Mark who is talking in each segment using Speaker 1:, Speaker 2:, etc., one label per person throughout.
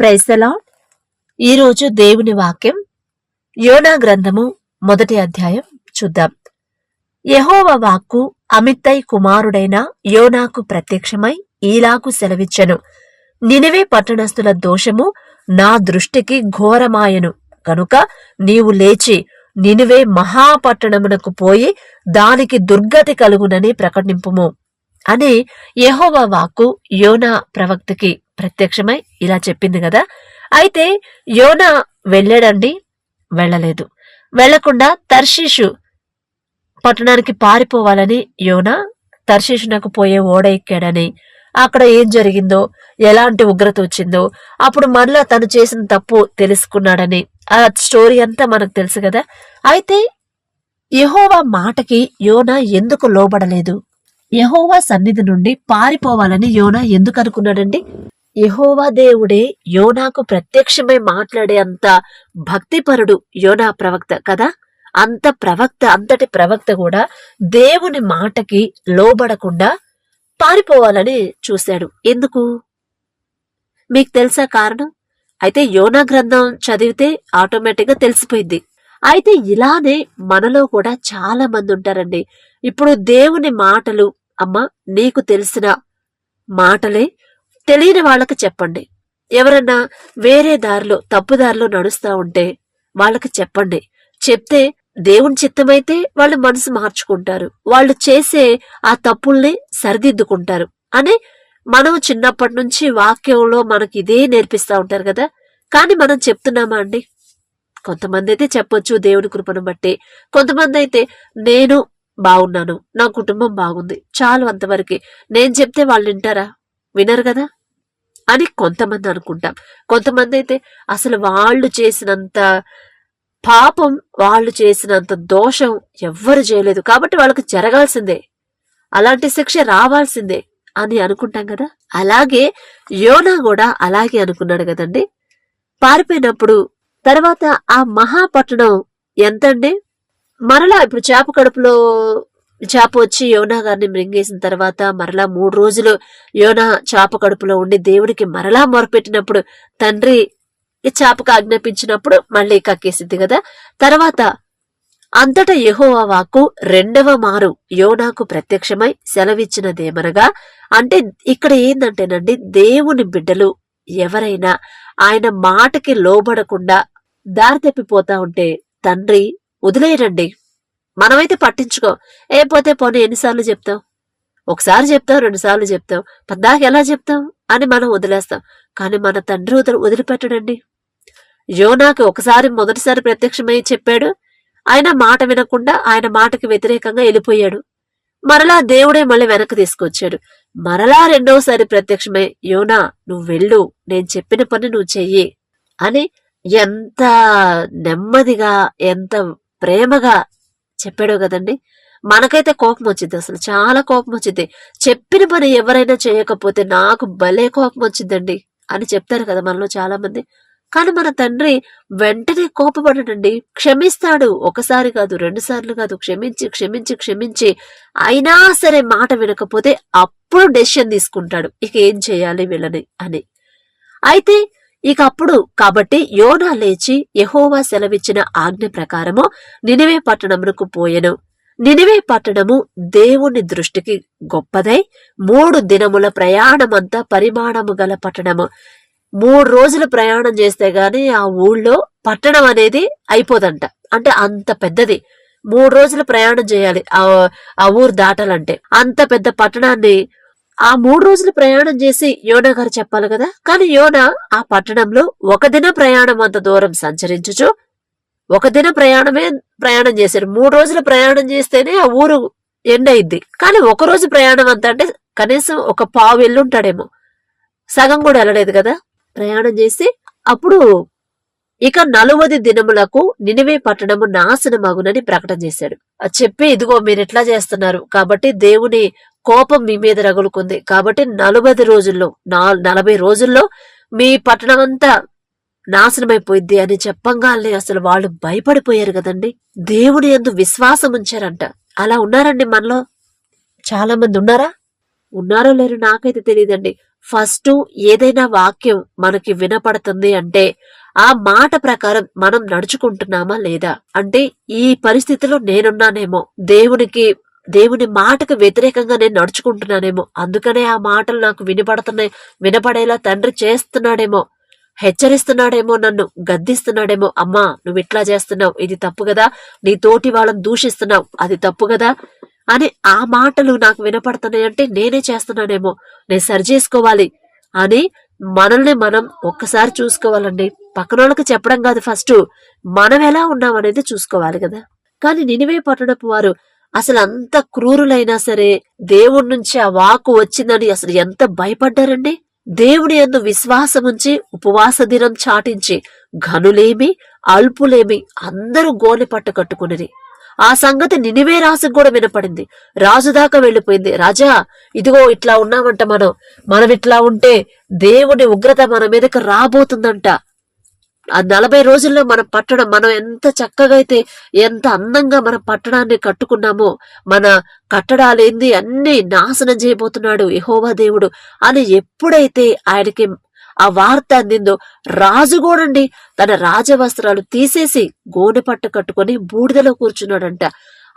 Speaker 1: ప్రైసలా ఈరోజు దేవుని వాక్యం యోనా గ్రంథము మొదటి అధ్యాయం చూద్దాం. యహోవ వాక్కు అమిత్తై కుమారుడైన యోనాకు ప్రత్యక్షమై ఈలాకు సెలవిచ్చెను. నినివే పట్టణస్థుల దోషము నా దృష్టికి ఘోరమాయను. కనుక నీవు లేచి నినివే మహాపట్టణమునకు పోయి దానికి దుర్గతి కలుగునని ప్రకటింపుము. అని యహోవ వాక్కు యోనా ప్రవక్తకి ప్రత్యక్షమై ఇలా చెప్పింది కదా. అయితే యోనా వెళ్ళాడండి. వెళ్ళలేదు. వెళ్ళకుండా తర్షీషు పట్టణానికి పారిపోవాలని యోనా తర్షీషునకు పోయే ఓడ ఎక్కాడని అక్కడ ఏం జరిగిందో ఎలాంటి ఉగ్రత వచ్చిందో అప్పుడు మరలా తను చేసిన తప్పు తెలుసుకున్నాడని ఆ స్టోరీ అంతా మనకు తెలుసు కదా. అయితే యహోవా మాటకి యోనా ఎందుకు లోబడలేదు? యహోవా సన్నిధి నుండి పారిపోవాలని యోనా ఎందుకు అనుకున్నాడండి? యహోవా దేవుడే యోనాకు ప్రత్యక్షమై మాట్లాడే అంత భక్తిపరుడు యోనా ప్రవక్త కదా? అంత ప్రవక్త అంతటి ప్రవక్త కూడా దేవుని మాటకి లోబడకుండా పారిపోవాలని చూశాడు. ఎందుకు? మీకు తెలుసా కారణం? అయితే యోనా గ్రంథం చదివితే ఆటోమేటిక్గా తెలిసిపోయింది. అయితే ఇలానే మనలో కూడా చాలా మంది ఉంటారండి. ఇప్పుడు దేవుని మాటలు అమ్మ నీకు తెలిసిన మాటలే తెలియని వాళ్ళకి చెప్పండి. ఎవరన్నా వేరే దారిలో తప్పు దారిలో నడుస్తా ఉంటే వాళ్ళకి చెప్పండి. చెప్తే దేవుని చిత్తమైతే వాళ్ళు మనసు మార్చుకుంటారు. వాళ్ళు చేసే ఆ తప్పుల్ని సరిదిద్దుకుంటారు అని మనం చిన్నప్పటి నుంచి వాక్యంలో మనకి ఇదే నేర్పిస్తూ ఉంటారు కదా? కానీ మనం చెప్తున్నామా అండి? కొంతమంది అయితే చెప్పొచ్చు దేవుని కృపను బట్టి. కొంతమంది అయితే నేను బాగున్నాను నా కుటుంబం బాగుంది చాలు అంతవరకు. నేను చెప్తే వాళ్ళు వింటారా? వినరు కదా? అని కొంతమంది అనుకుంటాం. కొంతమంది అయితే అసలు వాళ్ళు చేసినంత పాపం వాళ్ళు చేసినంత దోషం ఎవ్వరు చేయలేదు. కాబట్టి వాళ్ళకి జరగాల్సిందే. అలాంటి శిక్ష రావాల్సిందే అని అనుకుంటాం కదా? అలాగే యోనా కూడా అలాగే అనుకున్నాడు కదండి. పారిపోయినప్పుడు తర్వాత ఆ మహాపట్టణం ఎంతండి? మరలా ఇప్పుడు చేప కడుపులో చేప వచ్చి యోనా గారిని మృంగేసిన తర్వాత మరలా మూడు రోజులు యోనా చేప కడుపులో ఉండి దేవుడికి మరలా మొరపెట్టినప్పుడు తండ్రి ఈ చేపకు ఆజ్ఞాపించినప్పుడు మళ్ళీ కక్కేసింది కదా. తర్వాత అంతటా యహోవా వాక్కు రెండవ మారు యోనాకు ప్రత్యక్షమై సెలవిచ్చినదేమనగా అంటే ఇక్కడ ఏందంటేనండి దేవుని బిడ్డలు ఎవరైనా ఆయన మాటకి లోబడకుండా దారి తప్పిపోతా ఉంటే తండ్రి వదిలేయరండి మనమైతే పట్టించుకో. ఏ పోతే పోనీ ఎన్నిసార్లు చెప్తాం ఒకసారి చెప్తాం రెండుసార్లు చెప్తాం పద్దాక ఎలా చెప్తాం అని మనం వదిలేస్తాం. కానీ మన తండ్రి వదిలి వదిలిపెట్టడండి. యోనాకి ఒకసారి మొదటిసారి ప్రత్యక్షమై చెప్పాడు. ఆయన మాట వినకుండా ఆయన మాటకి వ్యతిరేకంగా వెళ్ళిపోయాడు. మరలా దేవుడే మళ్ళీ వెనక్కి తీసుకొచ్చాడు. మరలా రెండవసారి ప్రత్యక్షమై యోనా నువ్వు వెళ్ళు. నేను చెప్పిన పని నువ్వు చెయ్యి అని ఎంత నెమ్మదిగా ఎంత ప్రేమగా చెప్పాడో కదండి? మనకైతే కోపం వచ్చింది అసలు చాలా కోపం వచ్చింది. చెప్పిన పని ఎవరైనా చేయకపోతే నాకు భలే కోపం వచ్చిందండి అని చెప్తారు కదా మనలో చాలా మంది కానీ మన తండ్రి వెంటనే కోపపడనండి. క్షమిస్తాడు. ఒకసారి కాదు రెండు సార్లు కాదు క్షమించి క్షమించి క్షమించి. అయినా సరే మాట వినకపోతే అప్పుడు డెసిషన్ తీసుకుంటాడు. ఇక ఏం చేయాలి వీళ్ళని అని. అయితే ఇక అప్పుడు కాబట్టి యోనా లేచి యహోవా సెలవిచ్చిన ఆజ్ఞ ప్రకారము నినివే పట్టణమునకు పోయెను. నినివే పట్టణము దేవుని దృష్టికి గొప్పదై మూడు దినముల ప్రయాణమంతా పరిమాణము గల పట్టణము. మూడు రోజులు ప్రయాణం చేస్తే గాని ఆ ఊళ్ళో పట్టణం అనేది అయిపోదంట. అంటే అంత పెద్దది. మూడు రోజులు ప్రయాణం చేయాలి. ఆ ఊరు దాటాలంటే. అంత పెద్ద పట్టణాన్ని ఆ మూడు రోజులు ప్రయాణం చేసి యోనా గారు చెప్పాలి కదా? కానీ యోనా ఆ పట్టణంలో ఒక దిన ప్రయాణం అంత దూరం సంచరించుచు ఒక దిన ప్రయాణమే ప్రయాణం చేశారు. మూడు రోజులు ప్రయాణం చేస్తేనే ఆ ఊరు ఎండ్ అయింది కానీ ఒక రోజు ప్రయాణం అంత అంటే కనీసం ఒక పావు వెళ్ళుంటాడేమో సగం కూడా వెళ్ళలేదు కదా? ప్రయాణం చేసి అప్పుడు ఇక నలువది దినములకు నినివే పట్టణము నాశనమగునని ప్రకటన చేశాడు. అది చెప్పి ఇదిగో మీరు ఎట్లా చేస్తున్నారు. కాబట్టి దేవుని కోపం మీ మీద రగులుకుంది. కాబట్టి నలభై రోజుల్లో నలభై రోజుల్లో మీ పట్టణం అంతా నాశనమైపోయింది అని చెప్పంగానే అసలు వాళ్ళు భయపడిపోయారు కదండి. దేవుని ఎందు విశ్వాసం ఉంచారంట. అలా ఉన్నారండి మనలో? చాలా మంది ఉన్నారా? ఉన్నారో లేరు నాకైతే తెలియదండి. ఫస్ట్ ఏదైనా వాక్యం మనకి వినపడుతుంది అంటే ఆ మాట ప్రకారం మనం నడుచుకుంటున్నామా లేదా? అంటే ఈ పరిస్థితిలో నేనున్నానేమో. దేవునికి దేవుని మాటకు వ్యతిరేకంగా నేను నడుచుకుంటున్నానేమో. అందుకనే ఆ మాటలు నాకు వినపడుతున్నాయి వినపడేలా తండ్రి చేస్తున్నాడేమో హెచ్చరిస్తున్నాడేమో నన్ను గద్దిస్తున్నాడేమో. అమ్మా నువ్వు ఇట్లా చేస్తున్నావు ఇది తప్పు కదా నీ తోటి వాళ్ళని దూషిస్తున్నావు అది తప్పు కదా అని ఆ మాటలు నాకు వినపడుతున్నాయి అంటే నేనే చేస్తున్నానేమో. నేను సరి చేసుకోవాలి అని మనల్ని మనం ఒక్కసారి చూసుకోవాలండి. పక్కన వాళ్ళకి చెప్పడం కాదు ఫస్ట్ మనం ఎలా ఉన్నాం అనేది చూసుకోవాలి కదా. కానీ నినివే పట్టడపు వారు అసలు అంత క్రూరులైనా సరే దేవుడి నుంచి ఆ వాకు వచ్చిందని అసలు ఎంత భయపడ్డారండి? దేవుని యందు విశ్వాసముంచి ఉపవాస దినం చాటించి ఘనులేమి అల్పులేమి అందరూ గోనె పట్టు కట్టుకునిరి. ఆ సంగతి నినివే రాసుకు కూడా వినపడింది. రాజు దాకా వెళ్ళిపోయింది. రాజా ఇదిగో ఇట్లా ఉన్నామంట మనం. మనం ఇట్లా ఉంటే దేవుని ఉగ్రత మన మీదకి రాబోతుందంట. ఆ నలభై రోజుల్లో మన పట్టణం మనం ఎంత చక్కగా అయితే ఎంత అందంగా మన పట్టణాన్ని కట్టుకున్నామో మన కట్టడాలేంది అన్ని నాశనం చేయబోతున్నాడు యహోవా దేవుడు అని ఎప్పుడైతే ఆయనకి ఆ వార్త అందిందో రాజు కూడండి తన రాజవస్త్రాలు తీసేసి గోనె పట్ట కట్టుకొని బూడిదలో కూర్చున్నాడంట.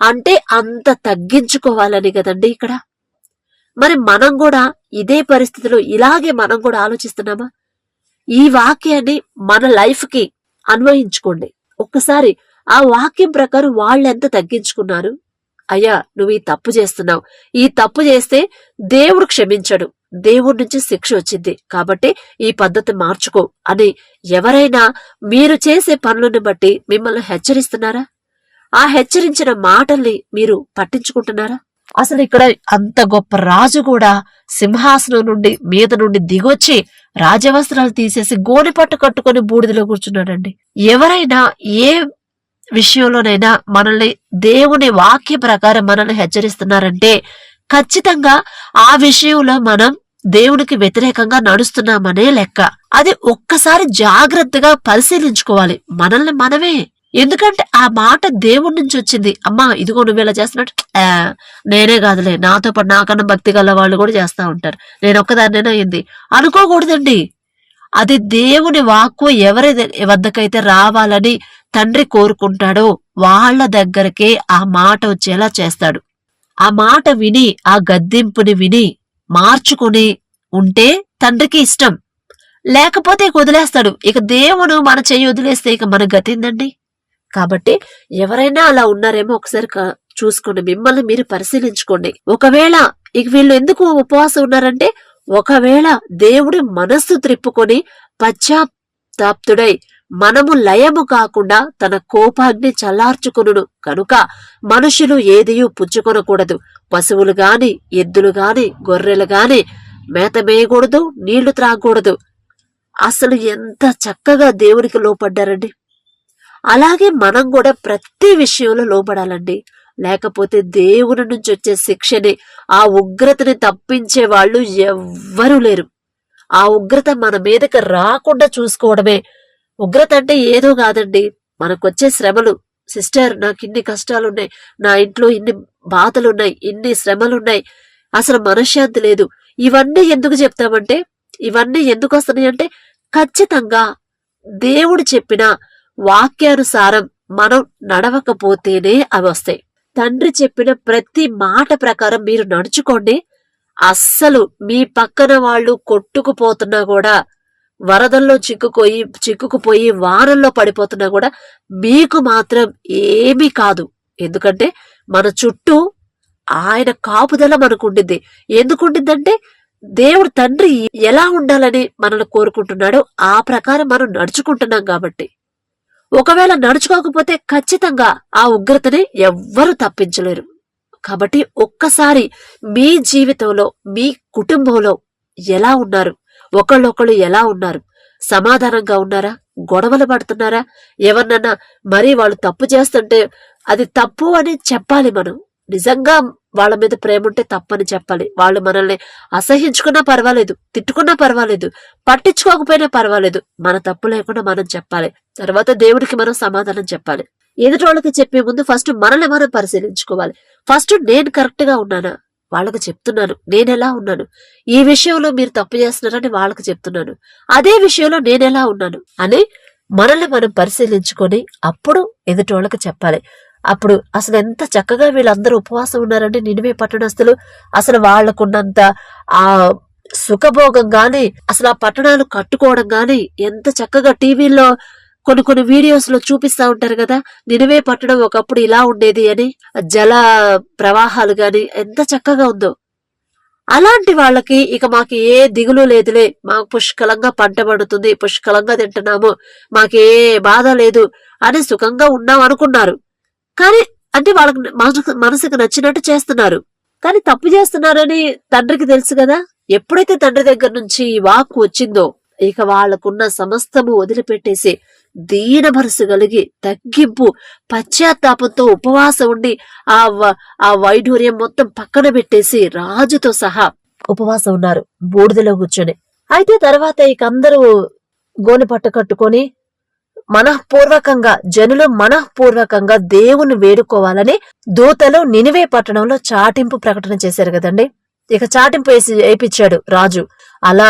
Speaker 1: అంటే అంత తగ్గించుకోవాలని కదండి ఇక్కడ? మరి మనం కూడా ఇదే పరిస్థితిలో ఇలాగే మనం కూడా ఆలోచిస్తున్నామా? ఈ వాక్యాన్ని మన లైఫ్కి అన్వయించుకోండి. ఒక్కసారి ఆ వాక్యం ప్రకారం వాళ్ళు ఎంత తగ్గించుకున్నారు? అయ్యా నువ్వు ఈ తప్పు చేస్తున్నావు. ఈ తప్పు చేస్తే దేవుడు క్షమించడు. దేవుడి నుంచి శిక్ష వచ్చింది. కాబట్టి ఈ పద్ధతి మార్చుకో అని ఎవరైనా మీరు చేసే పనులను బట్టి మిమ్మల్ని హెచ్చరిస్తున్నారా? ఆ హెచ్చరించిన మాటల్ని మీరు పట్టించుకుంటున్నారా? అసలు ఇక్కడ అంత గొప్ప రాజు కూడా సింహాసనం నుండి మీద నుండి దిగొచ్చి రాజవస్త్రాలు తీసేసి గోనె పట్టు కట్టుకొని బూడిదలో కూర్చున్నాడండి. ఎవరైనా ఏ విషయంలోనైనా మనల్ని దేవుని వాక్య ప్రకారం మనల్ని హెచ్చరిస్తున్నారంటే ఖచ్చితంగా ఆ విషయంలో మనం దేవునికి వ్యతిరేకంగా నడుస్తున్నామనే లెక్క. అది ఒక్కసారి జాగ్రత్తగా పరిశీలించుకోవాలి. మనల్ని మనమే ఎందుకంటే ఆ మాట దేవుడి నుంచి వచ్చింది. అమ్మా ఇదిగో నువ్వు ఇలా చేస్తున్నట్టు నేనే కాదులే నాతో పాటు నాకన్నా భక్తి గల వాళ్ళు కూడా చేస్తూ ఉంటారు. నేను ఒక్కదాన్నేనా అయింది? అనుకోకూడదండి. అది దేవుని వాక్కు ఎవరి వద్దకైతే రావాలని తండ్రి కోరుకుంటాడో వాళ్ళ దగ్గరకే ఆ మాట వచ్చేలా చేస్తాడు. ఆ మాట విని ఆ గద్దింపుని విని మార్చుకుని ఉంటే తండ్రికి ఇష్టం. లేకపోతే ఇక వదిలేస్తాడు. ఇక దేవుడు మన చెయ్యి వదిలేస్తే ఇక మన గతిందండి కాబట్టి ఎవరైనా అలా ఉన్నారేమో ఒకసారి క- చూసుకోండి. మిమ్మల్ని మీరు పరిశీలించుకోండి. ఒకవేళ ఇక వీళ్ళు ఎందుకు ఉపవాసం ఉన్నారంటే ఒకవేళ దేవుడి మనస్సు త్రిప్పుకొని పశ్చాత్తాప్తుడై మనము లయము కాకుండా తన కోపాగ్ని చల్లార్చుకును కనుక మనుషులు ఏదియూ పుచ్చుకొనకూడదు. పశువులు గాని ఎద్దులు గాని గొర్రెలు గాని మేత మేయకూడదు నీళ్ళు త్రాగకూడదు. అసలు ఎంత చక్కగా దేవునికి లోపడ్డారండి. అలాగే మనం కూడా ప్రతి విషయంలో లోపడాలండి. లేకపోతే దేవుని నుంచి వచ్చే శిక్షని ఆ ఉగ్రతని తప్పించే వాళ్ళు ఎవ్వరూ లేరు. ఆ ఉగ్రత మన మీదకి రాకుండా చూసుకోవడమే. ఉగ్రత అంటే ఏదో కాదండి. మనకొచ్చే శ్రమలు. సిస్టర్ నాకు ఇన్ని కష్టాలున్నాయి. నా ఇంట్లో ఇన్ని బాధలున్నాయి. ఇన్ని శ్రమలున్నాయి. అసలు మనశ్శాంతి లేదు. ఇవన్నీ ఎందుకు చెప్తామంటే ఇవన్నీ ఎందుకు వస్తున్నాయి అంటే ఖచ్చితంగా దేవుడు చెప్పిన వాక్యానుసారం మనం నడవకపోతేనే అవి వస్తాయి. తండ్రి చెప్పిన ప్రతి మాట ప్రకారం మీరు నడుచుకోండి. అస్సలు మీ పక్కన వాళ్ళు కొట్టుకుపోతున్నా కూడా వరదల్లో చిక్కుపోయి చిక్కుకుపోయి వానల్లో పడిపోతున్నా కూడా మీకు మాత్రం ఏమీ కాదు. ఎందుకంటే మన చుట్టూ ఆయన కాపుదల మనకు ఉండింది ఎందుకు దేవుడు తండ్రి ఎలా ఉండాలని మనల్ని కోరుకుంటున్నాడో ఆ ప్రకారం మనం నడుచుకుంటున్నాం కాబట్టి. ఒకవేళ నడుచుకోకపోతే ఖచ్చితంగా ఆ ఉగ్రతని ఎవ్వరూ తప్పించలేరు. కాబట్టి ఒక్కసారి మీ జీవితంలో మీ కుటుంబంలో ఎలా ఉన్నారు? ఒకళ్ళొకళ్ళు ఎలా ఉన్నారు? సమాధానంగా ఉన్నారా? గొడవలు పడుతున్నారా? ఎవరినన్నా మరీ వాళ్ళు తప్పు చేస్తుంటే అది తప్పు అని చెప్పాలి మనం. నిజంగా వాళ్ళ మీద ప్రేమ ఉంటే తప్పని చెప్పాలి. వాళ్ళు మనల్ని అసహించుకున్నా పర్వాలేదు తిట్టుకున్నా పర్వాలేదు పట్టించుకోకపోయినా పర్వాలేదు. మన తప్పు లేకుండా మనం చెప్పాలి. తర్వాత దేవుడికి మనం సమాధానం చెప్పాలి. ఎదుటి వాళ్ళకి చెప్పే ముందు ఫస్ట్ మనల్ని మనం పరిశీలించుకోవాలి. ఫస్ట్ నేను కరెక్ట్గా ఉన్నానా? వాళ్ళకి చెప్తున్నాను. నేను ఎలా ఉన్నాను? ఈ విషయంలో మీరు తప్పు చేస్తున్నారని వాళ్ళకి చెప్తున్నాను. అదే విషయంలో నేను ఎలా ఉన్నాను? అని మనల్ని మనం పరిశీలించుకొని అప్పుడు ఎదుటోళ్ళకి చెప్పాలి. అప్పుడు అసలు ఎంత చక్కగా వీళ్ళందరూ ఉపవాసం ఉన్నారంటే నినివే పట్టణస్తులు అసలు వాళ్ళకున్నంత ఆ సుఖభోగం గాని అసలు ఆ పట్టణాలు కట్టుకోవడం గాని ఎంత చక్కగా టీవీల్లో కొన్ని కొన్ని వీడియోస్లో చూపిస్తా ఉంటారు కదా నినివే పట్టణం ఒకప్పుడు ఇలా ఉండేది అని జల ప్రవాహాలు గాని ఎంత చక్కగా ఉందో. అలాంటి వాళ్ళకి ఇక మాకు ఏ దిగులు లేదులే మాకు పుష్కలంగా పంట పడుతుంది పుష్కలంగా తింటున్నాము మాకే బాధ లేదు అని సుఖంగా ఉన్నాం అనుకున్నారు. కానీ అంటే వాళ్ళకి మనసు మనసుకు నచ్చినట్టు చేస్తున్నారు. కానీ తప్పు చేస్తున్నారని తండ్రికి తెలుసు కదా? ఎప్పుడైతే తండ్రి దగ్గర నుంచి ఈ వాక్కు వచ్చిందో ఇక వాళ్ళకున్న సమస్తము వదిలిపెట్టేసి దీన మనసు కలిగి తగ్గింపు పశ్చాత్తాపంతో ఉపవాసం ఉండి ఆ వ- ఆ వైఢూర్యం మొత్తం పక్కన పెట్టేసి రాజుతో సహా ఉపవాసం ఉన్నారు బూడిదలో కూర్చొని. అయితే తర్వాత ఇక అందరూ గోనెపట్ట కట్టుకొని మనఃపూర్వకంగా జనులు మనఃపూర్వకంగా దేవుని వేడుకోవాలని దూతలు నినివే పట్టణంలో చాటింపు ప్రకటన చేశారు కదండి. ఇక చాటింపు వేసి వేయించాడు రాజు. అలా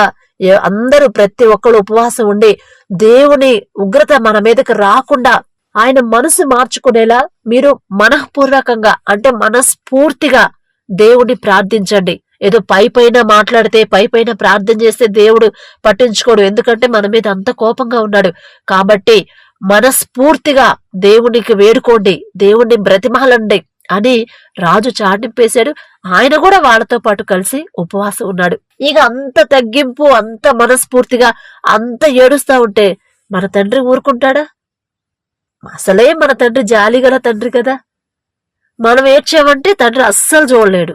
Speaker 1: అందరూ ప్రతి ఒక్కరు ఉపవాసం ఉండి దేవుని ఉగ్రత మన మీదకి రాకుండా ఆయన మనసు మార్చుకునేలా మీరు మనఃపూర్వకంగా అంటే మనస్ఫూర్తిగా దేవుడిని ప్రార్థించండి. ఏదో పై పైన మాట్లాడితే పై పైన ప్రార్థన చేస్తే దేవుడు పట్టించుకోడు. ఎందుకంటే మన మీద అంత కోపంగా ఉన్నాడు. కాబట్టి మనస్ఫూర్తిగా దేవునికి వేడుకోండి. దేవుణ్ణి బ్రతిమాలండి అని రాజు చాటింపేశాడు. ఆయన కూడా వాళ్ళతో పాటు కలిసి ఉపవాసం ఉన్నాడు. ఇక అంత తగ్గింపు అంత మనస్ఫూర్తిగా అంత ఏడుస్తా ఉంటే మన తండ్రి ఊరుకుంటాడా? అసలే మన తండ్రి జాలిగల తండ్రి కదా. మనం ఏడ్చామంటే తండ్రి అస్సలు చూడలేడు.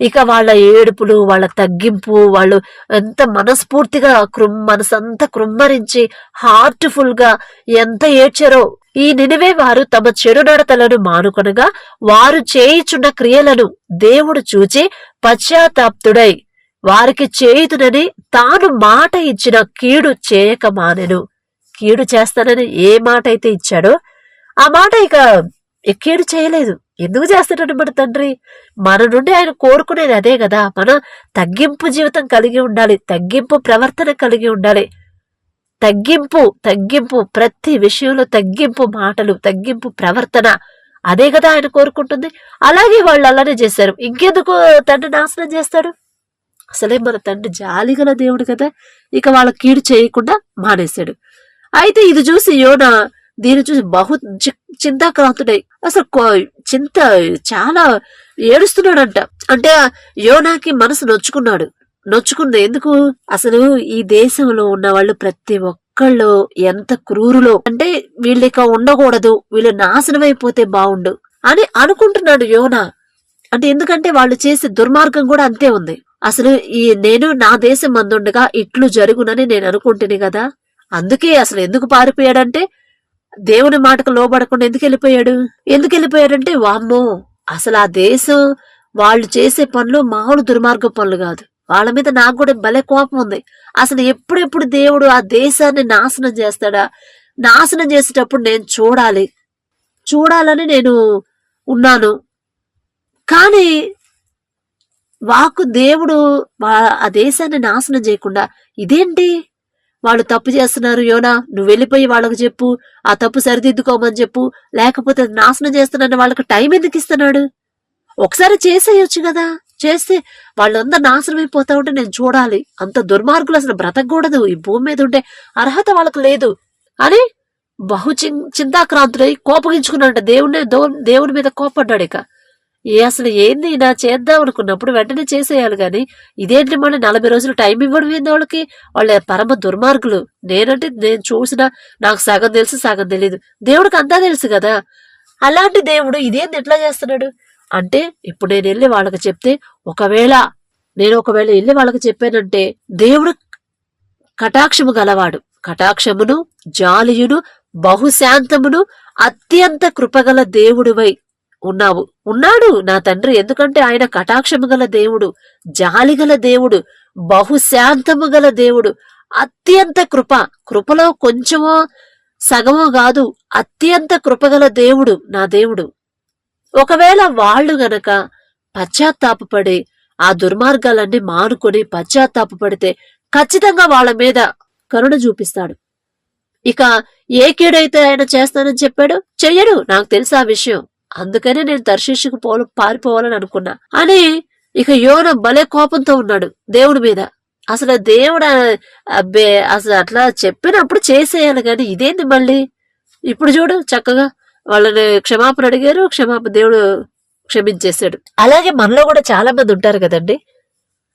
Speaker 1: ఇక వాళ్ళ ఏడుపులు వాళ్ళ తగ్గింపు వాళ్ళు ఎంత మనస్ఫూర్తిగా కృమ్ మనసంతా కృమ్మరించి హార్ట్ఫుల్గా ఎంత ఏడ్చారో ఈ నినివే వారు తమ చెడు నడతలను మానుకొనగా వారు చేయుచున్న క్రియలను దేవుడు చూచి పశ్చాత్తాప్తుడై వారికి చేయుదునని తాను మాట ఇచ్చిన కీడు చేయక మానెను. కీడు చేస్తానని ఏ మాట అయితే ఇచ్చాడో ఆ మాట ఇక కీడు చేయలేదు. ఎందుకు చేస్తున్నాడు మన తండ్రి? మన నుండి ఆయన కోరుకునేది అదే కదా. మన తగ్గింపు జీవితం కలిగి ఉండాలి. తగ్గింపు ప్రవర్తన కలిగి ఉండాలి. తగ్గింపు తగ్గింపు ప్రతి విషయంలో తగ్గింపు మాటలు తగ్గింపు ప్రవర్తన అదే కదా ఆయన కోరుకుంటుంది. అలాగే వాళ్ళు అలానే చేశారు. ఇంకెందుకు తండ్రి నాశనం చేస్తాడు? అసలే మన తండ్రి జాలిగల దేవుడు కదా. ఇక వాళ్ళ కీడు చేయకుండా మానేశాడు. అయితే ఇది చూసి యోన దీన్ని చూసి బహు చి- చింతాక్రాంతుడై అసలు కో- చింత చాలా ఏడుస్తున్నాడంట. అంటే యోనాకి మనసు నొచ్చుకున్నాడు. నొచ్చుకుంది. ఎందుకు? అసలు ఈ దేశంలో ఉన్న వాళ్ళు ప్రతి ఒక్కళ్ళు ఎంత క్రూరులో. అంటే వీళ్ళిక ఉండకూడదు. వీళ్ళు నాశనం అయిపోతే బాగుండు అని అనుకుంటున్నాడు యోనా. అంటే ఎందుకంటే వాళ్ళు చేసే దుర్మార్గం కూడా అంతే ఉంది. అసలు ఈ నేను నా దేశం మందుండగా ఇట్లు జరుగునని నేను అనుకుంటుని కదా. అందుకే అసలు ఎందుకు పారిపోయాడంటే దేవుని మాటకు లోబడకుండా ఎందుకు వెళ్ళిపోయాడు? ఎందుకు వెళ్ళిపోయాడంటే వామ్మో అసలు ఆ దేశం వాళ్ళు చేసే పనులు మామూలు దుర్మార్గ పనులు కాదు. వాళ్ళ మీద నాకు కూడా భలే కోపం ఉంది. అసలు ఎప్పుడెప్పుడు దేవుడు ఆ దేశాన్ని నాశనం చేస్తాడా? నాశనం చేసేటప్పుడు నేను చూడాలి. చూడాలని నేను ఉన్నాను. కానీ వాకు దేవుడు ఆ దేశాన్ని నాశనం చేయకుండా ఇదేంటి? వాళ్ళు తప్పు చేస్తున్నారు యోనా. నువ్వు వెళ్ళిపోయి వాళ్ళకి చెప్పు. ఆ తప్పు సరిదిద్దుకోమని చెప్పు. లేకపోతే నాశనం చేస్తున్నాను వాళ్ళకి టైం ఎందుకు ఇస్తున్నాడు? ఒకసారి చేసేయొచ్చు కదా. చేస్తే వాళ్ళందరూ నాశనం అయిపోతా ఉంటే నేను చూడాలి. అంత దుర్మార్గులు అసలు బ్రతకూడదు. ఈ భూమి మీద ఉండే అర్హత వాళ్ళకి లేదు. అని బహు చిన్- చింతాక్రాంతుడై కోపగించుకున్నాడంట. దేవుని దేవుని మీద కోపడ్డాడు ఇక. ఏ అసలు ఏంది నా చేద్దాం అనుకున్నప్పుడు వెంటనే చేసేయాలి గాని ఇదేంటి మళ్ళీ నలభై రోజులు టైం ఇవ్వడం ఏంది వాళ్ళకి? వాళ్ళ పరమ దుర్మార్గులు. నేనంటే నేను చూసిన నాకు సగం తెలుసు సగం తెలియదు దేవుడికి అంతా తెలుసు కదా. అలాంటి దేవుడు ఇదేంది ఎట్లా చేస్తున్నాడు? అంటే ఇప్పుడు నేను వెళ్ళి వాళ్ళకి చెప్తే ఒకవేళ నేను ఒకవేళ వెళ్ళి వాళ్ళకి చెప్పానంటే దేవుడు కటాక్షము గలవాడు. కటాక్షమును జాలియును బహుశాంతమును అత్యంత కృపగల దేవుడువై ఉన్నావు. ఉన్నాడు నా తండ్రి. ఎందుకంటే ఆయన కటాక్షము గల దేవుడు జాలిగల దేవుడు బహుశాంతము గల దేవుడు. అత్యంత కృప. కృపలో కొంచెమో సగమో కాదు అత్యంత కృపగల దేవుడు నా దేవుడు. ఒకవేళ వాళ్ళు గనక పశ్చాత్తాపడి ఆ దుర్మార్గాలన్నీ మానుకొని పశ్చాత్తాపపడితే ఖచ్చితంగా వాళ్ళ మీద కరుణ చూపిస్తాడు. ఇక ఏ కీడైతే ఆయన చేస్తానని చెప్పాడు చెయ్యడు. నాకు తెలుసు ఆ విషయం. అందుకనే నేను దర్శించుకు పోలు పారిపోవాలని అనుకున్నా. అని ఇక యోన భలే కోపంతో ఉన్నాడు దేవుడి మీద. అసలు దేవుడు అబ్బే అసలు అట్లా చెప్పినప్పుడు చేసేయాలి కానీ ఇదేంది మళ్ళీ? ఇప్పుడు చూడు చక్కగా వాళ్ళని క్షమాపణ అడిగారు క్షమాపణ దేవుడు క్షమించేశాడు. అలాగే మనలో కూడా చాలా మంది ఉంటారు కదండి.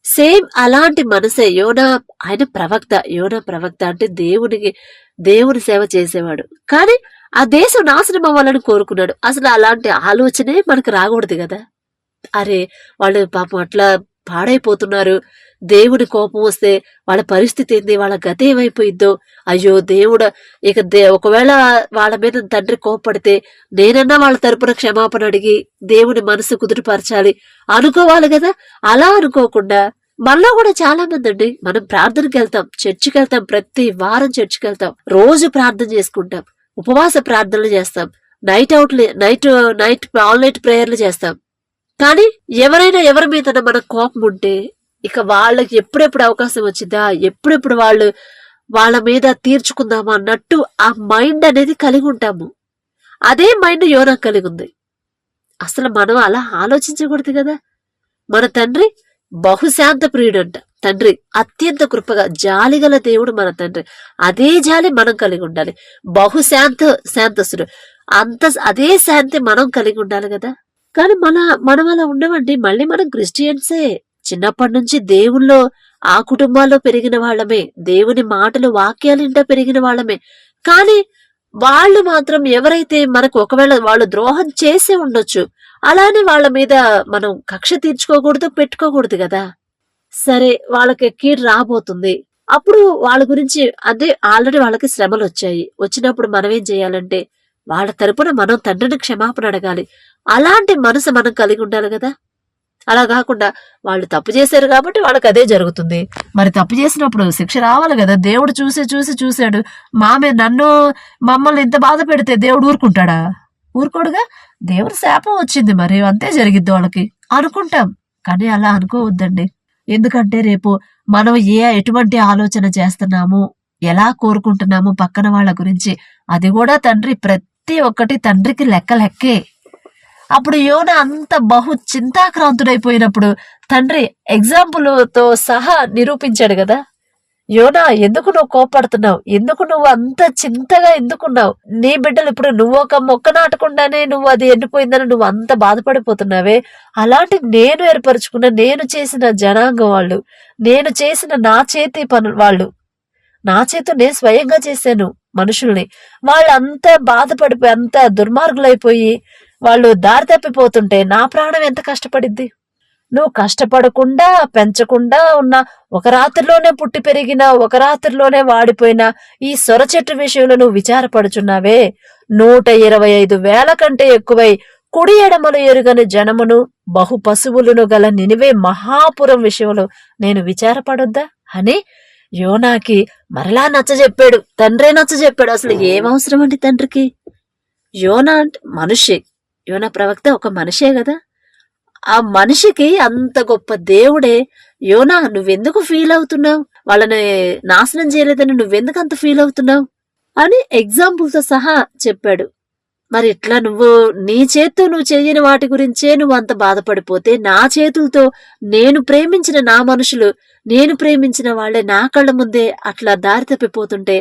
Speaker 1: సేమ్ అలాంటి మనసే యోనా ఆయన ప్రవక్త యోనా ప్రవక్త అంటే దేవునికి దేవుని సేవ చేసేవాడు. కానీ ఆ దేశం నాశనం అవ్వాలని కోరుకున్నాడు. అసలు అలాంటి ఆలోచనే మనకు రాకూడదు కదా. అరే వాళ్ళు పాపం అట్లా పాడైపోతున్నారు. దేవుడి కోపం వస్తే వాళ్ళ పరిస్థితి ఏంది? వాళ్ళ గత ఏమైపోయిందో అయ్యో దేవుడు ఇక దే ఒకవేళ వాళ్ళ మీద తండ్రి కోపడితే నేనన్నా వాళ్ళ తరపున క్షమాపణ అడిగి దేవుని మనసు కుదురుపరచాలి అనుకోవాలి కదా? అలా అనుకోకుండా మనలో కూడా చాలా మంది అండి. మనం ప్రార్థనకి వెళ్తాం చర్చికి వెళ్తాం ప్రతి వారం చర్చికి వెళ్తాం. రోజు ప్రార్థన చేసుకుంటాం. ఉపవాస ప్రార్థనలు చేస్తాం. Night out night night all night ప్రేయర్లు చేస్తాం. కానీ ఎవరైనా ఎవరి మీద మన కోపం ఉంటే ఇక వాళ్ళకి ఎప్పుడెప్పుడు అవకాశం వచ్చిందా ఎప్పుడెప్పుడు వాళ్ళు వాళ్ళ మీద తీర్చుకుందామా అన్నట్టు ఆ మైండ్ అనేది కలిగి ఉంటాము. అదే మైండ్ యోనా కలిగి ఉంది. అసలు మనం అలా ఆలోచించకూడదు కదా. మన తండ్రి బహుశాంత ప్రియుడంట. తండ్రి అత్యంత కృపగా జాలిగల దేవుడు మన తండ్రి. అదే జాలి మనం కలిగి ఉండాలి. బహుశాంత శాంతసుడు అంత అదే శాంతి మనం కలిగి ఉండాలి కదా. కానీ మన మనం అలా ఉండమండి. మళ్ళీ మనం క్రిస్టియన్సే. చిన్నప్పటి నుంచి దేవుల్లో ఆ కుటుంబాల్లో పెరిగిన వాళ్ళమే. దేవుని మాటలు వాక్యాలింట పెరిగిన వాళ్ళమే. కానీ వాళ్ళు మాత్రం ఎవరైతే మనకు ఒకవేళ వాళ్ళు ద్రోహం చేసే ఉండొచ్చు అలానే వాళ్ళ మీద మనం కక్ష తీర్చుకోకూడదు పెట్టుకోకూడదు కదా. సరే వాళ్ళకి కీడు రాబోతుంది. అప్పుడు వాళ్ళ గురించి అదే ఆల్రెడీ వాళ్ళకి శ్రమలు వచ్చాయి. వచ్చినప్పుడు మనం ఏం చేయాలంటే వాళ్ళ తరపున మనం తండ్రిని క్షమాపణ అడగాలి. అలాంటి మనసు మనం కలిగి ఉండాలి కదా. అలా కాకుండా వాళ్ళు తప్పు చేశారు కాబట్టి వాళ్ళకి అదే జరుగుతుంది. మరి తప్పు చేసినప్పుడు శిక్ష రావాలి కదా. దేవుడు చూసి చూసి చూశాడు. మామే నన్ను మమ్మల్ని ఇంత బాధ పెడితే దేవుడు ఊరుకుంటాడా? ఊరుకోడుగా దేవుడి శాపం వచ్చింది మరి అంతే జరిగిద్ది వాళ్ళకి. అనుకుంటాం కానీ అలా అనుకోవద్దండి. ఎందుకంటే రేపు మనం ఏ ఎటువంటి ఆలోచన చేస్తున్నాము ఎలా కోరుకుంటున్నాము పక్కన వాళ్ళ గురించి అది కూడా తండ్రి ప్రతి ఒక్కటి తండ్రికి లెక్క లెక్కే అప్పుడు యోన అంత బహు చింతాక్రాంతుడైపోయినప్పుడు తండ్రి ఎగ్జాంపుల్తో సహా నిరూపించాడు కదా. యోనా ఎందుకు నువ్వు కోపడుతున్నావు ఎందుకు నువ్వు అంత చింతగా ఎందుకున్నావు? నీ బిడ్డలు ఇప్పుడు నువ్వు ఒక మొక్క నాటకుండానే నువ్వు అది ఎండిపోయిందని నువ్వు అంత బాధపడిపోతున్నావే? అలాంటి నేను ఏర్పరచుకున్న నేను చేసిన జనాంగం వాళ్ళు నేను చేసిన నా చేతి పను వాళ్ళు నా చేతితో నేను స్వయంగా చేశాను మనుషుల్ని. వాళ్ళంతా బాధపడిపోయి అంత దుర్మార్గులైపోయి వాళ్ళు దారి తప్పిపోతుంటే నా ప్రాణం ఎంత కష్టపడిద్ది? నువ్వు కష్టపడకుండా పెంచకుండా ఉన్న ఒక రాత్రిలోనే పుట్టి పెరిగిన ఒక రాత్రిలోనే వాడిపోయిన ఈ సొర చెట్టు విషయంలో నువ్వు విచారపడుచున్నావే. నూట ఇరవై ఐదు వేల కంటే ఎక్కువై కుడి ఎడమలు ఎరుగని జనమును బహు పశువులను గల నినివే మహాపురం విషయంలో నేను విచారపడొద్దా? అని యోనాకి మరలా నచ్చజెప్పాడు. తండ్రే నచ్చజెప్పాడు. అసలు ఏం అవసరం అండి తండ్రికి? యోనా అంటే మనిషి. యోనా ప్రవక్త ఒక మనిషే కదా? ఆ మనిషికి అంత గొప్ప దేవుడే. యోనా నువ్వెందుకు ఫీల్ అవుతున్నావు? వాళ్ళని నాశనం చేయలేదని నువ్వెందుకు అంత ఫీల్ అవుతున్నావు? అని ఎగ్జాంపుల్తో సహా చెప్పాడు. మరి ఇట్లా నువ్వు నీ చేత్తో నువ్వు చేయని వాటి గురించే నువ్వు అంత బాధపడిపోతే నా చేతులతో నేను ప్రేమించిన నా మనుషులు నేను ప్రేమించిన వాళ్ళే నా కళ్ళ ముందే అట్లా దారి తప్పిపోతుంటే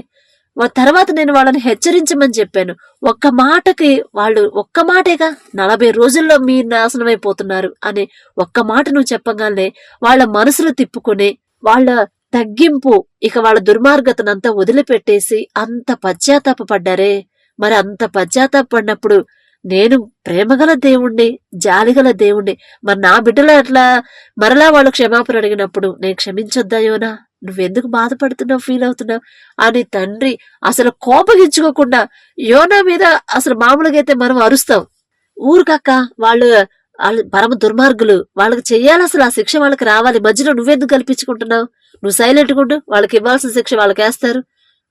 Speaker 1: తర్వాత నేను వాళ్ళని హెచ్చరించమని చెప్పాను. ఒక్క మాటకి వాళ్ళు ఒక్క మాటేగా నలభై రోజుల్లో మీ నాశనం అయిపోతున్నారు అని ఒక్క మాట నువ్వు చెప్పగానే వాళ్ళ మనసులు తిప్పుకుని వాళ్ళ తగ్గింపు ఇక వాళ్ళ దుర్మార్గతనంతా వదిలిపెట్టేసి అంత పశ్చాత్తాపడ్డారే మరి అంత పశ్చాత్తాపడినప్పుడు నేను ప్రేమగల దేవుణ్ణి జాలిగల దేవుణ్ణి మరి నా బిడ్డలు అట్లా మరలా వాళ్ళు క్షమాపణ అడిగినప్పుడు నేను క్షమించొద్దాయోనా నువ్వెందుకు బాధపడుతున్నావు ఫీల్ అవుతున్నావు? అని తండ్రి అసలు కోపగించుకోకుండా యోనా మీద అసలు మామూలుగా అయితే మనం అరుస్తాం. ఊరుకక్క వాళ్ళు వాళ్ళు పరమ దుర్మార్గులు వాళ్ళకి చెయ్యాలి అసలు ఆ శిక్ష వాళ్ళకి రావాలి. మధ్యలో నువ్వెందుకు కల్పించుకుంటున్నావు? నువ్వు సైలెంట్ ఉండు వాళ్ళకి ఇవ్వాల్సిన శిక్ష వాళ్ళకి వేస్తారు.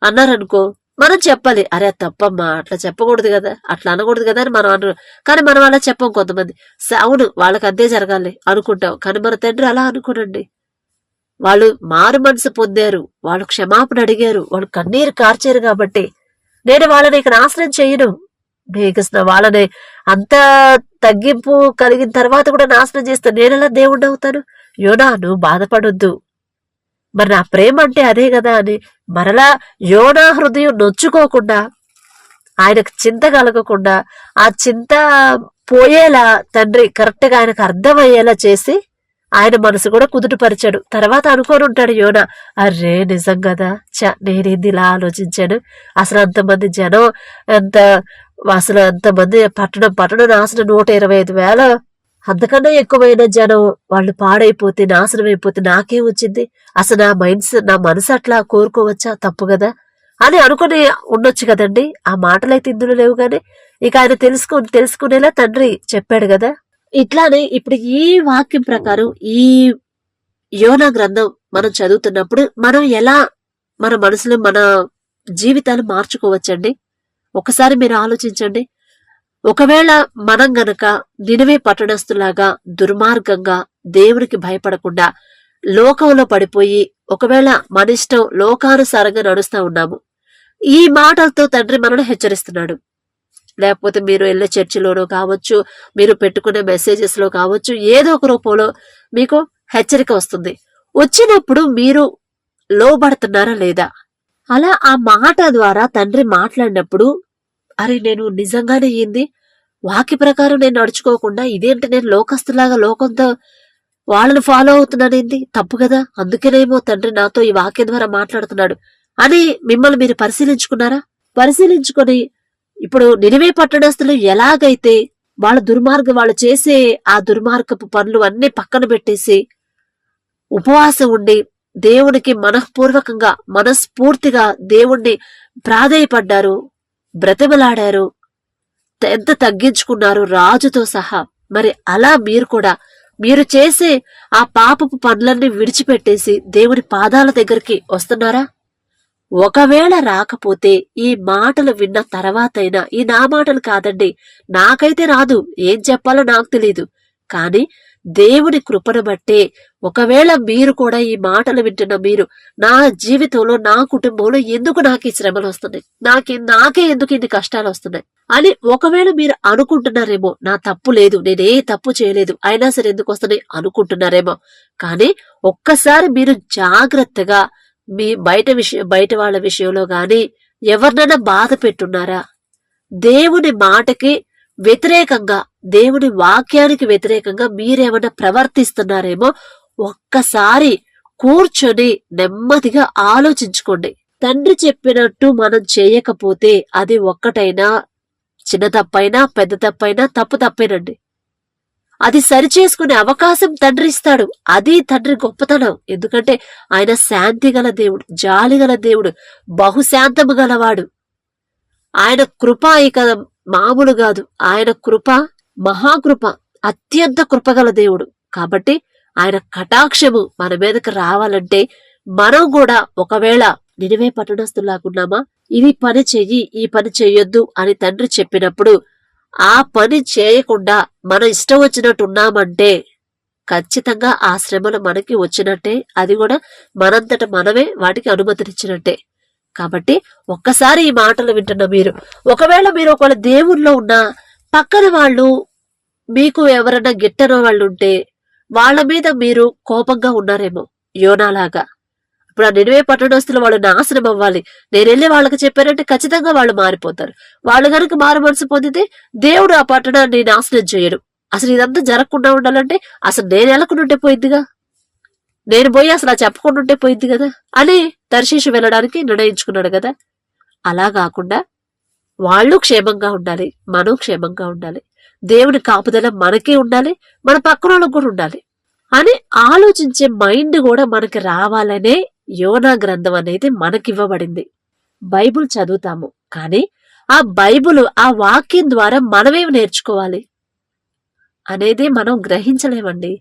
Speaker 1: అన్నారనుకో మనం చెప్పాలి అరే తప్పమ్మా అట్లా చెప్పకూడదు కదా అట్లా అనకూడదు కదా అని మనం అను కానీ మనం అలా చెప్పం కొంతమంది. అవును వాళ్ళకి అంతే జరగాలి అనుకుంటాం కానీ మన తండ్రి అలా అనుకోనండి. వాళ్ళు మారు మనసు పొందారు. వాళ్ళు క్షమాపణ అడిగారు. వాళ్ళు కన్నీరు కార్చారు కాబట్టి నేను వాళ్ళని ఇక నాశనం చేయను. మీకు వాళ్ళని అంత తగ్గింపు కలిగిన తర్వాత కూడా నాశనం చేస్తాను నేను ఎలా దేవుణ్ణి అవుతాను? యోనా నువ్వు బాధపడొద్దు. మరి నా ప్రేమ అంటే అదే కదా అని మరలా యోనా హృదయం నొచ్చుకోకుండా ఆయనకు చింత కలగకుండా ఆ చింత పోయేలా తండ్రి కరెక్ట్గా ఆయనకు అర్థమయ్యేలా చేసి ఆయన మనసు కూడా కుదుటపరిచాడు. తర్వాత అనుకోనుంటాడు యోన అర్రే నిజం కదా? చ నేనేంది ఇలా ఆలోచించాను? అసలు అంతమంది జనం ఎంత అసలు అంతమంది పట్టణం పట్టణం నాశనం నూట ఇరవై ఐదు వేల? అంతకన్నా ఎక్కువైన జనం వాళ్ళు పాడైపోతే నాశనం అయిపోతే నాకేం వచ్చింది? అసలు నా మైండ్స్ నా మనసు అట్లా కోరుకోవచ్చా? తప్పు కదా? అని అనుకుని ఉండొచ్చు కదండి. ఆ మాటలైతే ఇందులో లేవు కానీ ఇక ఆయన తెలుసుకుని తెలుసుకునేలా తండ్రి చెప్పాడు కదా. ఇట్లానే ఇప్పుడు ఈ వాక్యం ప్రకారం ఈ యోనా గ్రంథం మనం చదువుతున్నప్పుడు మనం ఎలా మన మనసులో మన జీవితాలు మార్చుకోవచ్చండి? ఒకసారి మీరు ఆలోచించండి. ఒకవేళ మనం గనక నినవే పట్టణస్తులాగా దుర్మార్గంగా దేవునికి భయపడకుండా లోకంలో పడిపోయి ఒకవేళ మన ఇష్టం లోకానుసారంగా నడుస్తా ఉన్నాము. ఈ మాటలతో తండ్రి మనల్ని హెచ్చరిస్తున్నాడు. లేకపోతే మీరు వెళ్ళే చర్చిలోనో కావచ్చు మీరు పెట్టుకునే మెసేజెస్లో కావచ్చు ఏదో ఒక రూపంలో మీకు హెచ్చరిక వస్తుంది. వచ్చినప్పుడు మీరు లోబడుతున్నారా లేదా? అలా ఆ మాట ద్వారా తండ్రి మాట్లాడినప్పుడు అరే నేను నిజంగానే ఏంది? వాక్య ప్రకారం నేను నడుచుకోకుండా ఇదేంటి నేను లోకస్తులాగా లోకంతో వాళ్ళని ఫాలో అవుతున్నానేంది తప్పు కదా అందుకేనేమో తండ్రి నాతో ఈ వాక్యం ద్వారా మాట్లాడుతున్నాడు. అని మిమ్మల్ని మీరు పరిశీలించుకున్నారా? పరిశీలించుకొని ఇప్పుడు నినివే పట్టణస్తులు ఎలాగైతే వాళ్ళ దుర్మార్గం వాళ్ళు చేసే ఆ దుర్మార్గపు పనులు అన్ని పక్కన పెట్టేసి ఉపవాసం ఉండి దేవునికి మనఃపూర్వకంగా మనస్ఫూర్తిగా దేవుణ్ణి ప్రాధేయపడ్డారు బ్రతిమలాడారు ఎంత తగ్గించుకున్నారు రాజుతో సహా. మరి అలా మీరు కూడా మీరు చేసే ఆ పాపపు పనులన్నీ విడిచిపెట్టేసి దేవుని పాదాల దగ్గరికి వస్తున్నారా? ఒకవేళ రాకపోతే ఈ మాటలు విన్న తర్వాతైనా ఈ నా మాటలు కాదండి నాకైతే రాదు ఏం చెప్పాలో నాకు తెలియదు కానీ దేవుని కృపను బట్టే ఒకవేళ మీరు కూడా ఈ మాటలు వింటున్న మీరు నా జీవితంలో నా కుటుంబంలో ఎందుకు నాకు ఈ శ్రమలు వస్తున్నాయి? నాకే నాకే ఎందుకు ఇన్ని కష్టాలు వస్తున్నాయి? అని ఒకవేళ మీరు అనుకుంటున్నారేమో నా తప్పు లేదు నేనే తప్పు చేయలేదు అయినా సరే ఎందుకు వస్తున్నాయి అనుకుంటున్నారేమో. కానీ ఒక్కసారి మీరు జాగ్రత్తగా మీ బయట విషయం బయట వాళ్ళ విషయంలో కానీ ఎవరినైనా బాధ పెట్టున్నారా? దేవుని మాటకి వ్యతిరేకంగా దేవుని వాక్యానికి వ్యతిరేకంగా మీరేమైనా ప్రవర్తిస్తున్నారేమో ఒక్కసారి కూర్చొని నెమ్మదిగా ఆలోచించుకోండి. తండ్రి చెప్పినట్టు మనం చేయకపోతే అది ఒక్కటైనా చిన్న తప్పైనా పెద్ద తప్పైనా తప్పు తప్పేనండి. అది సరిచేసుకునే అవకాశం తండ్రి ఇస్తాడు అది తండ్రి గొప్పతనం. ఎందుకంటే ఆయన శాంతి గల దేవుడు జాలి గల దేవుడు బహుశాంతము గలవాడు. ఆయన కృప ఇక మామూలు కాదు. ఆయన కృప మహాకృప అత్యంత కృపగల దేవుడు. కాబట్టి ఆయన కటాక్షము మన మీదకి రావాలంటే మనం కూడా ఒకవేళ నినివే పట్టణస్తులాగున్నామా ఇది పని చెయ్యి ఈ పని చెయ్యొద్దు అని తండ్రి చెప్పినప్పుడు ఆ పని చేయకుండా మన ఇష్టం వచ్చినట్టు ఉన్నామంటే ఖచ్చితంగా ఆ శ్రమలు మనకి వచ్చినట్టే అది కూడా మనంతట మనమే వాటికి అనుమతినిచ్చినట్టే. కాబట్టి ఒక్కసారి ఈ మాటలు వింటున్న మీరు ఒకవేళ మీరు ఒకవేళ దేవుళ్ళో ఉన్న పక్కన వాళ్ళు మీకు ఎవరైనా గిట్టన వాళ్ళు ఉంటే వాళ్ళ మీద మీరు కోపంగా ఉన్నారేమో యోనాలాగా. ఇప్పుడు ఆ నిడివే పట్టణస్తులు వాళ్ళు నాశనం అవ్వాలి. నేను వెళ్ళి వాళ్ళకి చెప్పానంటే ఖచ్చితంగా వాళ్ళు మారిపోతారు. వాళ్ళు కనుక మారు మనసు పొందితే దేవుడు ఆ పట్టణాన్ని నాశనం చేయడు. అసలు ఇదంతా జరగకుండా ఉండాలంటే అసలు నేను వెళ్ళకుండా పోయిందిగా? నేను పోయి అసలు ఆ చెప్పకుండా ఉంటే పోయింది కదా? అని తర్శీషు వెళ్ళడానికి నిర్ణయించుకున్నాడు కదా? అలా కాకుండా వాళ్ళు క్షేమంగా ఉండాలి. మనం క్షేమంగా ఉండాలి. దేవుని కాపుదల మనకే ఉండాలి. మన పక్కన వాళ్ళకి కూడా ఉండాలి. అని ఆలోచించే మైండ్ కూడా మనకి రావాలనే యోనా గ్రంథం అనేది మనకివ్వబడింది. బైబుల్ చదువుతాము కానీ ఆ బైబుల్ ఆ వాక్యం ద్వారా మనమేం నేర్చుకోవాలి? అనేది మనం గ్రహించలేమండి.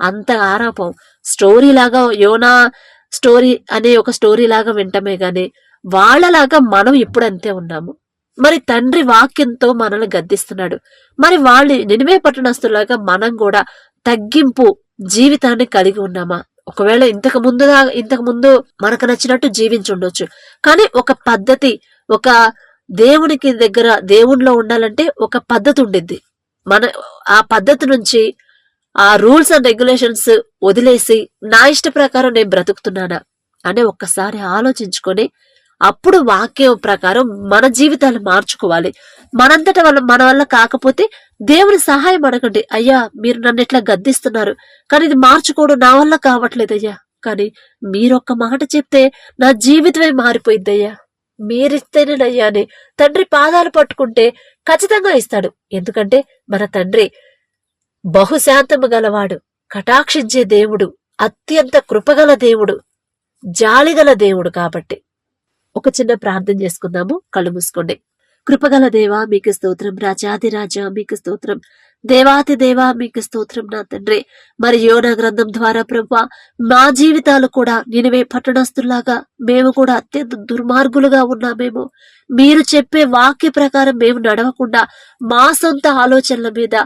Speaker 1: అంత ఆరాపం. స్టోరీ లాగా యోనా స్టోరీ అనే ఒక స్టోరీ లాగా వింటమే గాని వాళ్ళలాగా మనం ఇప్పుడు అంతే ఉన్నాము. మరి తండ్రి వాక్యంతో మనల్ని గద్దిస్తున్నాడు. మరి వాళ్ళు నినివే పట్టణస్తులాగా మనం కూడా తగ్గింపు జీవితాన్ని కలిగి ఉన్నామా? ఒకవేళ ఇంతకు ముందుగా ఇంతకు ముందు మనకు నచ్చినట్టు జీవించుండొచ్చు. కానీ ఒక పద్ధతి ఒక దేవునికి దగ్గర దేవుణ్ణిలో ఉండాలంటే ఒక పద్ధతి ఉండిద్ది. మన ఆ పద్ధతి నుంచి ఆ రూల్స్ అండ్ రెగ్యులేషన్స్ వదిలేసి నా ఇష్ట ప్రకారం నేను బ్రతుకుతున్నానా? అని ఒక్కసారి ఆలోచించుకొని అప్పుడు వాక్యం ప్రకారం మన జీవితాలు మార్చుకోవాలి. మనంతట వల్ల మన వల్ల కాకపోతే దేవుని సహాయం అడగండి. అయ్యా మీరు నన్ను ఇట్లా గద్దిస్తున్నారు? కానీ ఇది మార్చుకోవడం నా వల్ల కావట్లేదయ్యా. కానీ మీరొక్క మాట చెప్తే నా జీవితమే మారిపోయిద్దయ్యా. మీరిస్తేనేనయ్యా అని తండ్రి పాదాలు పట్టుకుంటే ఖచ్చితంగా ఇస్తాడు. ఎందుకంటే మన తండ్రి బహుశాంతము గలవాడు కటాక్షించే దేవుడు అత్యంత కృపగల దేవుడు జాలిగల దేవుడు కాబట్టి. ఒక చిన్న ప్రార్థన చేసుకుందాము. కళ్ళు మూసుకోండి. కృపగల దేవా మీకు స్తోత్రం. రాజాది రాజా మీకు స్తోత్రం. దేవాతి దేవా మీకు స్తోత్రం నా తండ్రి. మరి యోన గ్రంథం ద్వారా ప్రభా మా జీవితాలు కూడా నినవే పట్టణస్తుల్లాగా మేము కూడా అత్యంత దుర్మార్గులుగా ఉన్నామేమో. మీరు చెప్పే వాక్య ప్రకారం మేము నడవకుండా మా సొంత ఆలోచనల మీద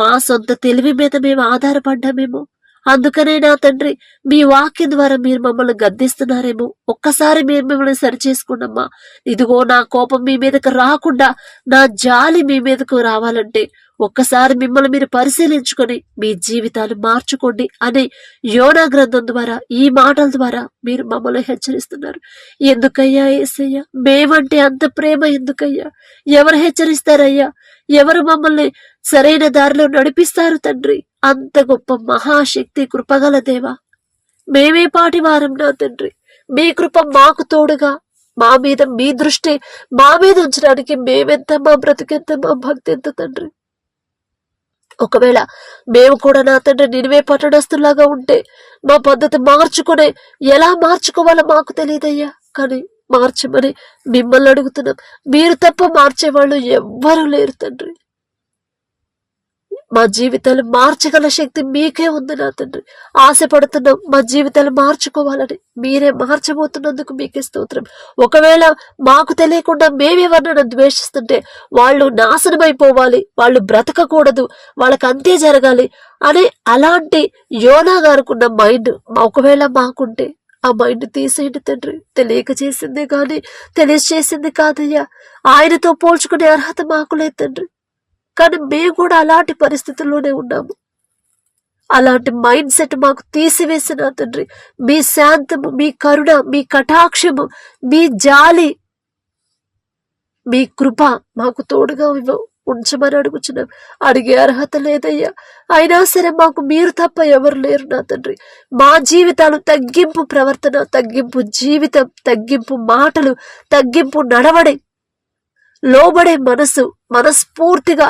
Speaker 1: మా సొంత తెలివి మీద మేము ఆధారపడ్డామేమో. అందుకనే నా తండ్రి మీ వాక్యం ద్వారా మీరు మమ్మల్ని గద్దిస్తున్నారేమో. ఒక్కసారి మీరు మిమ్మల్ని సరిచేసుకున్నమ్మా. ఇదిగో నా కోపం మీ మీదకు రాకుండా నా జాలి మీ మీదకు రావాలంటే ఒక్కసారి మిమ్మల్ని మీరు పరిశీలించుకొని మీ జీవితాలు మార్చుకోండి అనే యోనా గ్రంథం ద్వారా ఈ మాటల ద్వారా మీరు మమ్మల్ని హెచ్చరిస్తున్నారు. ఎందుకయ్యా ఏసయ్యా? మేమంటే అంత ప్రేమ ఎందుకయ్యా? ఎవరు హెచ్చరిస్తారయ్యా? ఎవరు మమ్మల్ని సరైన దారిలో నడిపిస్తారు తండ్రి? అంత గొప్ప మహాశక్తి కృపగల దేవా. మేమే పాటి వారం నా తండ్రి. మీ కృప మాకు తోడుగా మా మీద మీ దృష్టి మా మీద ఉంచడానికి మేమెంత మా బ్రతికెంత మా భక్తి ఎంత తండ్రి. ఒకవేళ మేము కూడా నా తండ్రి నినివే పట్టణస్తులాగా ఉంటే మా పద్ధతి మార్చుకునే ఎలా మార్చుకోవాలో మాకు తెలియదయ్యా. కానీ మార్చమని మిమ్మల్ని అడుగుతున్నాం. మీరు తప్ప మార్చేవాళ్ళు ఎవ్వరూ లేరు తండ్రి. మా జీవితాలు మార్చగల శక్తి మీకే ఉంది నా తండ్రి. ఆశపడుతున్నాం మా జీవితాలు మార్చుకోవాలని మీరే మార్చబోతున్నందుకు మీకే స్తోత్రం. ఒకవేళ మాకు తెలియకుండా మేమెవరినైనా ద్వేషిస్తుంటే వాళ్ళు నాశనమైపోవాలి వాళ్ళు బ్రతకకూడదు వాళ్ళకి అంతే జరగాలి అని అలాంటి యోనా గారుకున్న మైండ్ ఒకవేళ మాకుంటే ఆ మైండ్ తీసేయండి తండ్రి. తెలియక చేసిందే కానీ తెలియచేసింది కాదయ్యా. ఆయనతో పోల్చుకునే అర్హత మాకు లేదు తండ్రి. కానీ మేము కూడా అలాంటి పరిస్థితుల్లోనే ఉన్నాము. అలాంటి మైండ్ సెట్ మాకు తీసివేసిన తండ్రి మీ శాంతము మీ కరుణ మీ కటాక్షము మీ జాలి మీ కృప మాకు తోడుగా ఉంచమని అడుగుచున్నాం. అడిగే అర్హత లేదయ్యా. అయినా సరే మాకు మీరు తప్ప ఎవరు లేరు నా తండ్రి. మా జీవితాలు తగ్గింపు ప్రవర్తన తగ్గింపు జీవితం తగ్గింపు మాటలు తగ్గింపు నడవడే లోబడే మనసు మనస్ఫూర్తిగా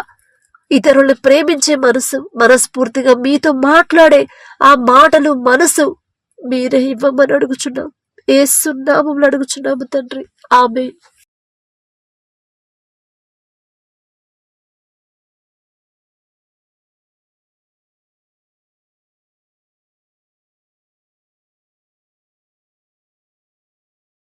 Speaker 1: ఇతరులను ప్రేమించే మనసు మనస్ఫూర్తిగా మీతో మాట్లాడే ఆ మాటలు మనసు మీరే ఇవ్వమని అడుగుచున్నాం. ఏ సున్నామం అడుగుచున్నాము తండ్రి. ఆమె